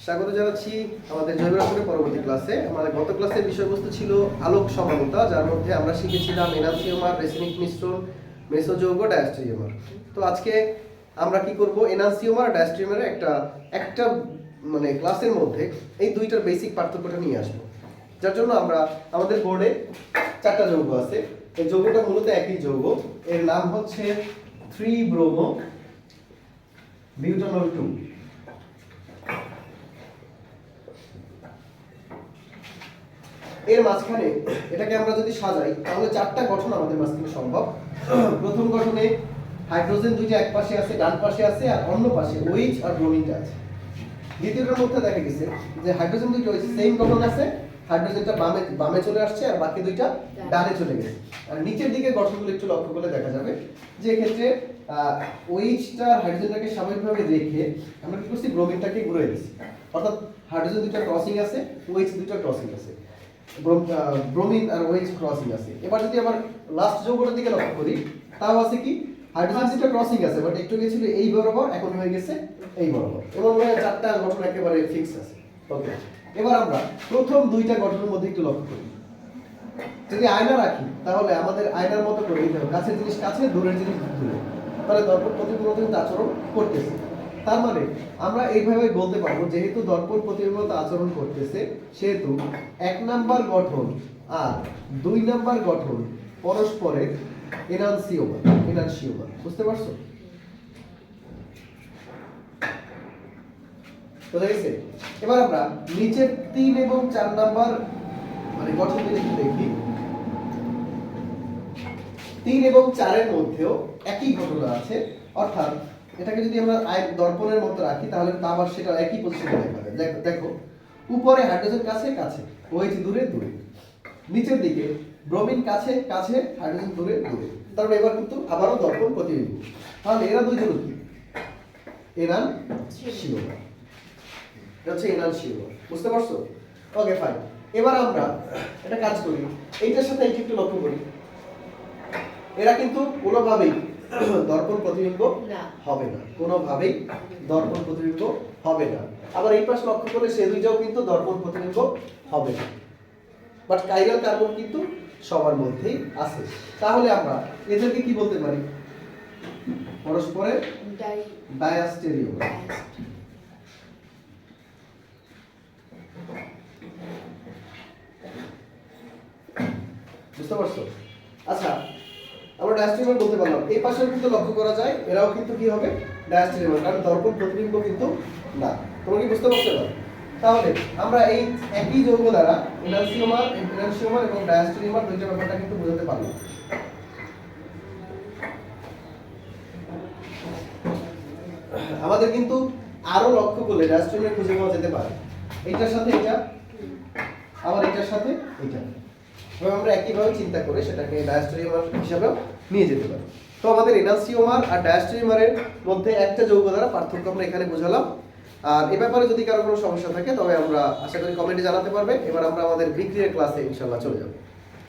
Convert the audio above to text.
স্বাগত জানাচ্ছি আমাদের জৈব রসায়নের পরবর্তী ক্লাসে। আমাদের গত ক্লাসের বিষয়বস্তু ছিল আলোক সমানতা, যার মধ্যে আমরা শিখেছিলাম এনান্সিওমার, রেসিনিক মিশ্রণ, মেসোযৌগ, ডায়াস্ট্রিওমার। তো আজকে আমরা কি করব? এনান্সিওমার, ডায়াস্ট্রিওমারের একটা একটা মানে ক্লাসের মধ্যে এই দুইটার বেসিক পার্থক্যটা নিয়ে আসব। যার জন্য আমরা, আমাদের বোর্ডে চারটা যৌগ আছে। এই যৌগটা মূলত একই যৌগ। এর নাম হচ্ছে থ্রি ব্রোমো বিউটানল টু। এর মাঝখানে এটাকে আমরা যদি সাজাই তাহলে চারটা গঠন আমাদের মাঝখানে সম্ভব। প্রথম গঠনে হাইড্রোজেন দুইটা এক পাশে আছে ডান পাশে আছে আর অন্য পাশে ওইচ আর ব্রোমিনটা আছে। দ্বিতীয়টার মধ্যে দেখা গেছে যে হাইড্রোজেন দুইটা ওই সেম গঠন আছে হাইড্রোজেনটা বামে বামে চলে আসছে আর বাকি দুইটা ডানে। চলে গেছে। আর নিচের দিকে গঠনগুলো একটু লক্ষ্য করলে দেখা যাবে যে এক্ষেত্রে ওইচটা হাইড্রোজেনটাকে স্বাভাবিকভাবে রেখে আমরা কি করছি? ব্রোমিনটাকে ঘুরে দিচ্ছি। অর্থাৎ হাইড্রোজেন দুইটা ক্রসিং আছে ওইচ দুইটা ক্রসিং আছে। ব্রোমিন আর ওয়েজ ক্রসিং আছে। এবার যদি আবার লাস্ট যৌগটার দিকে লক্ষ্য করি, তাও আছে কি? হাইড্রোজেন দুটো ক্রসিং আছে বাট একটু গেছিল এই বরাবর, এখন হয়ে গেছে এই বরাবর। এবং চারটা গঠন একেবারে ফিক্স আছে। ওকে এবার আমরা প্রথম দুইটা গঠনের মধ্যে একটু লক্ষ্য করি। যদি আয়না রাখি, তাহলে আমাদের আয়নার মতো করে নিতে হবে। কাছের জিনিস কাছে, দূরের জিনিস দূরে। তাহলে দর্পণ প্রতিবিম্ব কিন্তু আচরণ করতেছে। তার মানে আমরা এইভাবে বলতে পারব, যেহেতু দর্পণ প্রতিবিম্বত আচরণ করতেছে, সেহেতু এক নাম্বার গঠন আর দুই নাম্বার গঠন পরস্পরের বুঝতে পারছ? এবার আমরা নিচের তিন এবং চার নাম্বার মানে গঠন যদি একটু দেখি। তিন এবং চারের মধ্যেও একই ঘটনা আছে, অর্থাৎ এটাকে যদি আমরা আয় দর্পণের মতো রাখি তাহলে তা আবার সেটা একই পজিশনে দেখাবে দেখো দেখো উপরে হাইড্রোজেন কাছে কাছে। ওইচ দূরে দূরে। নিচের দিকে ব্রোমিন কাছে কাছে হাইড্রোজেন দূরে দূরে। তারপরে এবার কিন্তু আবারও দর্পণ প্রতিবিম্ব। তাহলে এরা দুই দুইজন কি? এনান শিওরা এটা হচ্ছে এনাল শিওর বুঝতে পারছ? ওকে ফাইন এবার আমরা একটা কাজ করি। এইটার সাথে একটু লক্ষ্য করি। এরা কিন্তু কোনোভাবেই দর্পণ প্রতিবিম্ব হবে না। কোনোভাবেই দর্পণ প্রতিবিম্ব হবে না। আবার এই পাশে লক্ষ্য করলে সে দুইটাও কিন্তু দর্পণ প্রতিবিম্ব হবে না। বাট কাইরাল কার্বন কিন্তু সবার মধ্যেই আছে। তাহলে আমরা এদেরকে কি বলতে পারি? পরস্পরের ডায়াস্টেরিও বুঝতে পারছ? আচ্ছা আমরা ডায়াস্ট্রিমার বলতে পারলাম। এই পাশেও কিন্তু লক্ষ্য করা যায়, এরাও কিন্তু কি হবে? ডায়াস্ট্রিমার কারণ দর্পণ প্রতিবিম্ব কিন্তু না। তোমরা কি বুঝতে পারছ না তাহলে, আমরা এই একই যৌগ দ্বারা এনালসিওমার এনালসিওমার এবং ডায়াস্ট্রিমার দুইটা ব্যাপারটা কিন্তু বোঝাতে পারলাম। আমাদের কিন্তু আরও লক্ষ্য করলে ডায়াস্ট্রিমার খুঁজে পাওয়া যেতে পারে। এইটার সাথে এটা আবার এটার সাথে এটা এবং আমরা একইভাবে চিন্তা করে সেটাকে ডায়াস্টোরিয়ামার হিসাবেও নিয়ে যেতে পারি। তো আমাদের এনাসিওমার আর মধ্যে একটা যৌগ দ্বারা পার্থক্য আমরা এখানে বোঝালাম। আর এ ব্যাপারে যদি কারও কোনো সমস্যা থাকে, তবে আমরা আশা করি কমেন্টে জানাতে পারবে। এবার আমরা আমাদের বিক্রিয়ার ক্লাসে ইনশাল্লাহ চলে যাব।